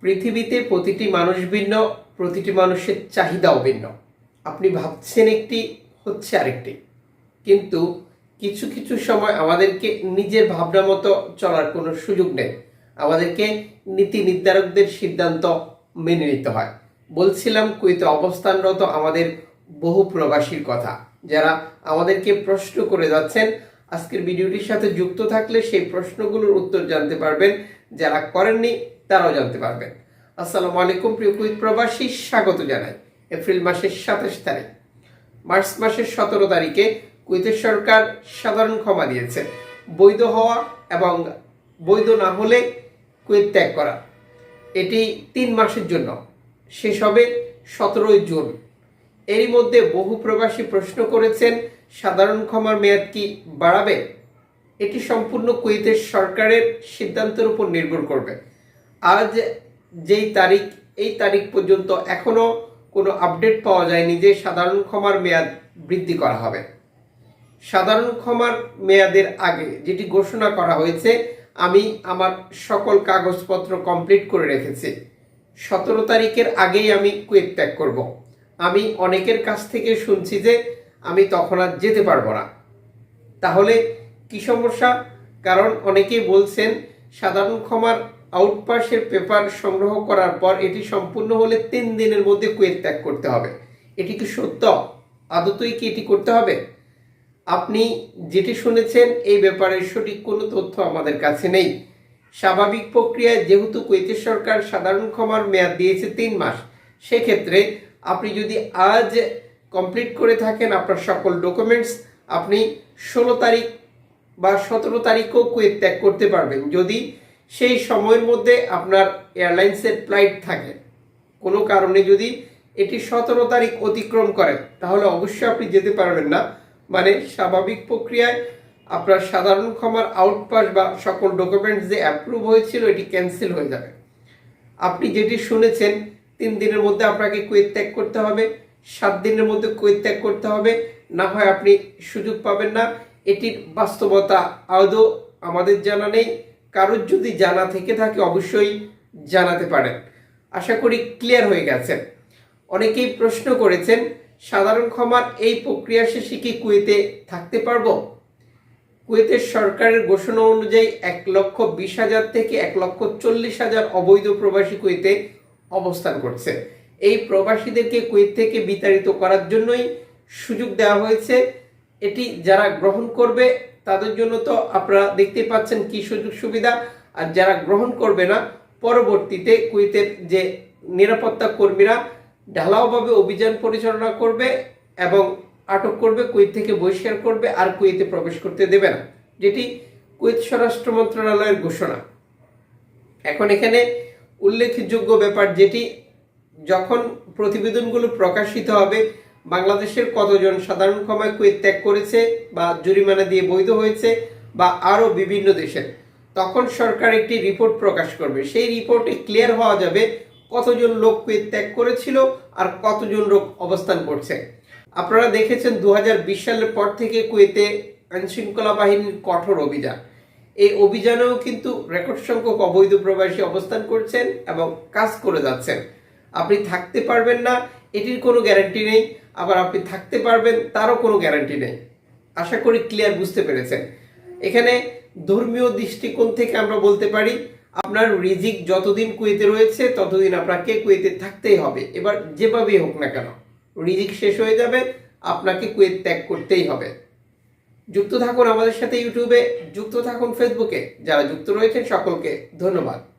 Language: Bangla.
পৃথিবীতে প্রতিটি মানুষ ভিন্ন, প্রতিটি মানুষের চাহিদাও ভিন্ন। আপনি ভাবছেন একটি, হচ্ছে আরেকটি। কিন্তু কিছু কিছু সময় আমাদেরকে নিজের ভাবনা মতো চলার কোনো সুযোগ নেই। আমাদেরকে নীতি নির্ধারকদের সিদ্ধান্ত মেনে নিতে হয়। বলছিলাম কুয়েতে অবস্থানরত আমাদের বহু প্রবাসীর কথা। যারা আমাদেরকে প্রশ্ন করে যাচ্ছেন, আজকের ভিডিওটির সাথে যুক্ত থাকলে সেই প্রশ্নগুলোর উত্তর জানতে পারবেন। যারা করেননি তারাও জানতে পারবেন। আসসালামু আলাইকুম, প্রিয় কুয়েত প্রবাসী, স্বাগত জানাই এপ্রিল মাসের সাতাশ তারিখ। মার্চ মাসের সতেরো তারিখে কুয়েতের সরকার সাধারণ ক্ষমা দিয়েছে। বৈধ হওয়া এবং বৈধ না হলে কুয়েত ত্যাগ করা। এটি তিন মাসের জন্য। শেষ হবে সতেরোই জুন। এরই মধ্যে বহু প্রবাসী প্রশ্ন করেছেন, সাধারণ ক্ষমার মেয়াদ কি বাড়াবে? এটি সম্পূর্ণ কুয়েতের সরকারের সিদ্ধান্তের উপর নির্ভর করবে। আজ যেই তারিখ, এই তারিখ পর্যন্ত এখনও কোনো আপডেট পাওয়া যায়নি যে সাধারণ ক্ষমার মেয়াদ বৃদ্ধি করা হবে। সাধারণ ক্ষমার মেয়াদের আগে যেটি ঘোষণা করা হয়েছে, আমি আমার সকল কাগজপত্র কমপ্লিট করে রেখেছি। সতেরো তারিখের আগেই আমি কুয়েত ত্যাগ করব। আমি অনেকের কাছ থেকে শুনছি যে আমি তখন আর যেতে পারব না। তাহলে কি সমস্যা? কারণ অনেকেই বলছেন, সাধারণ ক্ষমার আউটপাসের পেপার সংগ্রহ করার পর এটি সম্পূর্ণ হলে তিন দিনের মধ্যে কুয়েত ত্যাগ করতে হবে। এটি কি সত্য? আদতই কি এটি করতে হবে? আপনি যেটি শুনেছেন, এই ব্যাপারে সঠিক কোনো তথ্য আমাদের কাছে নেই। স্বাভাবিক প্রক্রিয়ায় যেহেতু কুয়েতের সরকার সাধারণ ক্ষমার মেয়াদ দিয়েছে তিন মাস, সেক্ষেত্রে আপনি যদি আজ কমপ্লিট করে থাকেন আপনার সকল ডকুমেন্টস আপনি ষোলো তারিখ বা সতেরো তারিখও কুয়েত ত্যাগ করতে পারবেন। যদি সেই সময়ের মধ্যে আপনার এয়ারলাইন্সের ফ্লাইট থাকে। কোনো কারণে যদি এটি সতেরো তারিখ অতিক্রম করে, তাহলে অবশ্যই আপনি যেতে পারবেন না। মানে স্বাভাবিক প্রক্রিয়ায় আপনার সাধারণ ক্ষমার আউটপাস বা সকল ডকুমেন্টস যে অ্যাপ্রুভ হয়েছিল, এটি ক্যান্সেল হয়ে যাবে। আপনি যেটি শুনেছেন, তিন দিনের মধ্যে আপনাকে কুয়েত ত্যাগ করতে হবে, সাত দিনের মধ্যে কুয়েত ত্যাগ করতে হবে, না হয় আপনি সুযোগ পাবেন না। এটির বাস্তবতা আদৌ আমাদের জানা নেই। কারোর যদি জানা থেকে থাকে, অবশ্যই জানাতে পারেন। আশা করি ক্লিয়ার হয়ে গেছে। অনেকেই প্রশ্ন করেছেন, সাধারণ ক্ষমার এই প্রক্রিয়া শেষে কি কুয়েতে থাকতে পারব? কুয়েতের সরকারের ঘোষণা অনুযায়ী এক লক্ষ বিশ হাজার থেকে এক লক্ষ চল্লিশ হাজার অবৈধ প্রবাসী কুয়েতে অবস্থান করছে। এই প্রবাসীদেরকে কুয়েত থেকে বিতাড়িত করার জন্যই সুযোগ দেওয়া হয়েছে। এটি যারা গ্রহণ করবে তাদের জন্য তো আপনারা দেখতে পাচ্ছেন কি সুযোগ সুবিধা। আর যারা গ্রহণ করবে না, পরবর্তীতে কুয়েতের যে নিরাপত্তা কর্মীরা ঢালাওভাবে অভিযান পরিচালনা করবে এবং আটক করবে, কুয়েত থেকে বহিষ্কার করবে, আর কুয়েতে প্রবেশ করতে দেবে না। যেটি কুয়েত স্বরাষ্ট্র মন্ত্রণালয়ের ঘোষণা। এখন এখানে উল্লেখযোগ্য ব্যাপার যেটি, যখন প্রতিবেদনগুলো প্রকাশিত হবে বাংলাদেশের কতজন সাধারণ ক্ষমায় কুয়েত ত্যাগ করেছে বা জরিমানা দিয়ে বৈধ হয়েছে বা আরও বিভিন্ন দেশের? তখন সরকার একটি রিপোর্ট প্রকাশ করবে। সেই রিপোর্টে ক্লিয়ার হওয়া যাবে কতজন লোক কুয়েত ত্যাগ করেছিল আর কতজন লোক অবস্থান করছে। আপনারা দেখেছেন দু হাজার বিশ সালের পর থেকে কুয়েতে আইনশৃঙ্খলা বাহিনীর কঠোর অভিযান। এই অভিযানেও কিন্তু রেকর্ড সংখ্যক অবৈধ প্রবাসী অবস্থান করছেন এবং কাজ করে যাচ্ছেন। আপনি থাকতে পারবেন না, এটির কোনো গ্যারান্টি নেই। আবার আপনি থাকতে পারবেন, তারও কোনো গ্যারান্টি নেই। আশা করি ক্লিয়ার বুঝতে পেরেছেন। এখানে ধর্মীয় দৃষ্টিকোণ থেকে আমরা বলতে পারি, আপনার রিজিক যতদিন কুয়েতে রয়েছে, ততদিন আপনাকে কুয়েতে থাকতেই হবে। এবার যেভাবেই হোক না কেন, রিজিক শেষ হয়ে যাবে, আপনাকে কুয়েত ত্যাগ করতেই হবে। যুক্ত থাকুন আমাদের সাথে ইউটিউবে, যুক্ত থাকুন ফেসবুকে। যারা যুক্ত রয়েছেন সকলকে ধন্যবাদ।